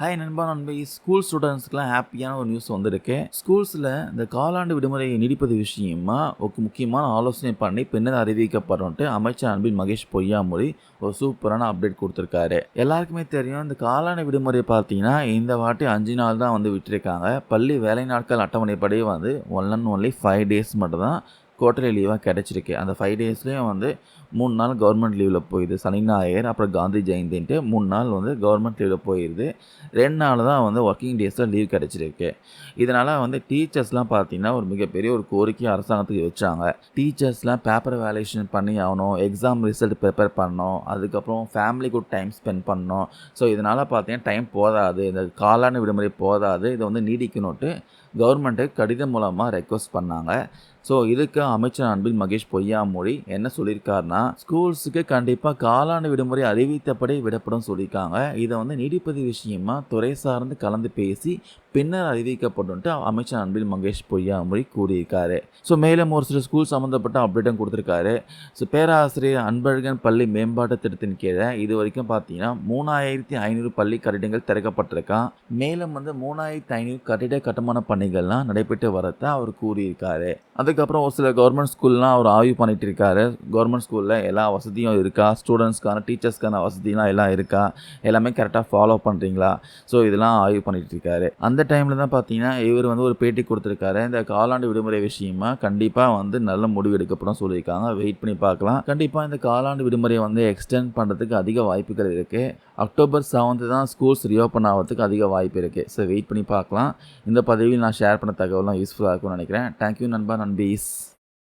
Hi நண்பா நண்பை. School ஸ்டூடெண்ட்ஸ்க்குலாம் ஹாப்பியான ஒரு நியூஸ் வந்திருக்கு. ஸ்கூல்ஸில் இந்த காலாண்டு விடுமுறையை நீடிப்பது விஷயமா? ஒரு முக்கியமான ஆலோசனை பண்ணி பின்னர் அறிவிக்கப்படணுன்ட்டு அமைச்சர் அன்பின் மகேஷ் பொய்யாமொழி ஒரு சூப்பரான அப்டேட் கொடுத்துருக்காரு. எல்லாருக்குமே தெரியும் இந்த காலாண்டு விடுமுறை பார்த்தீங்கன்னா இந்த வாட்டி அஞ்சு நாள் தான் வந்து விட்டுருக்காங்க. பள்ளி வேலை நாட்கள் அட்டவணைப்படி வந்து one and only five days மட்டும் தான் குவார்டர்லி லீவாக கிடச்சிருக்கு. அந்த ஃபைவ் டேஸ்லேயும் வந்து மூணு நாள் கவர்மெண்ட் லீவில் போயிடுது. சனி ஞாயிறு அப்புறம் காந்தி ஜெயந்தின்ட்டு மூணு நாள் வந்து கவர்மெண்ட் லீவில் போயிடுது. ரெண்டு நாள் தான் வந்து ஒர்க்கிங் டேஸில் லீவ் கிடச்சிருக்கு. இதனால் வந்து டீச்சர்ஸ்லாம் பார்த்திங்கன்னா ஒரு மிகப்பெரிய ஒரு கோரிக்கை அரசாங்கத்துக்கு வச்சாங்க. டீச்சர்ஸ்லாம் பேப்பர் வேலேஷன் பண்ணி ஆகணும் எக்ஸாம் ரிசல்ட் ப்ரிப்பேர் பண்ணணும் அதுக்கப்புறம் ஃபேமிலி கூட டைம் ஸ்பெண்ட் பண்ணணும். ஸோ இதனால் பார்த்தீங்கன்னா டைம் போதாது இந்த காலான விடுமுறை போதாது இதை வந்து நீடிக்கணும்ட்டு கவர்மெண்ட்டு கடிதம் மூலமாக ரெக்வஸ்ட் பண்ணாங்க. ஸோ இதுக்கு அமைச்சர் அன்பில் மகேஷ் பொய்யாமொழி என்ன சொல்லியிருக்காருன்னா ஸ்கூல்ஸுக்கு கண்டிப்பாக காலாண்டு விடுமுறை அறிவித்தபடி விடப்படும் சொல்லியிருக்காங்க. இதை வந்து நீடிப்பது விஷயமா துறை சார்ந்து கலந்து பேசி பின்னர் அறிவிக்கப்படும்ட்டு அமைச்சர் அன்பில் மகேஷ் பொய்யாமொழி கூறியிருக்காரு. ஸோ மேலும் ஒரு சில ஸ்கூல் சம்மந்தப்பட்ட அப்டேட்டும் கொடுத்துருக்காரு. ஸோ பேராசிரியர் அன்பழகன் பள்ளி மேம்பாட்டு திட்டத்தின் கீழே இது வரைக்கும் பார்த்தீங்கன்னா மூணாயிரத்தி ஐநூறு பள்ளி கட்டிடங்கள் திறக்கப்பட்டிருக்கான். மேலும் வந்து மூணாயிரத்தி ஐநூறு கட்டிட கட்டுமான பணிகள்லாம் நடைபெற்று வரத்தை அவர் கூறியிருக்காரு. அதுக்கப்புறம் ஒரு சில கவர்மெண்ட் ஸ்கூல்லாம் அவர் ஆய்வு பண்ணிட்டு இருக்காரு கவர்மெண்ட் ஸ்கூலில் எல்லா வசதியும் இருக்கா? ஸ்டூடெண்ட்ஸ்க்கான டீச்சர்ஸ்க்கான வசதிலாம் எல்லாம் இருக்கா? எல்லாமே கரெக்டாக ஃபாலோ பண்ணுறீங்களா ஸோ இதெல்லாம் ஆய்வு பண்ணிட்டு இருக்காரு அந்த டைமில் தான் பார்த்தீங்கன்னா இவர் வந்து ஒரு பேட்டி கொடுத்துருக்காரு. இந்த காலாண்டு விடுமுறை விஷயமா கண்டிப்பாக வந்து நல்ல முடிவு எடுக்கப்படும் சொல்லியிருக்காங்க. வெயிட் பண்ணி பார்க்கலாம். கண்டிப்பாக இந்த காலாண்டு விடுமுறையை வந்து எக்ஸ்டெண்ட் பண்ணுறதுக்கு அதிக வாய்ப்புகள் இருக்குது அக்டோபர் செவன்த்து தான் ஸ்கூல்ஸ் ரீஓப்பன் ஆகிறதுக்கு அதிக வாய்ப்பு இருக்குது ஸோ வெயிட் பண்ணி பார்க்கலாம். இந்த பதவியில் நான் ஷேர் பண்ண தகவலாம் யூஸ்ஃபுல்லாக இருக்கும்னு நினைக்கிறேன். தேங்க்யூ நண்பா. நண்பீஸ்.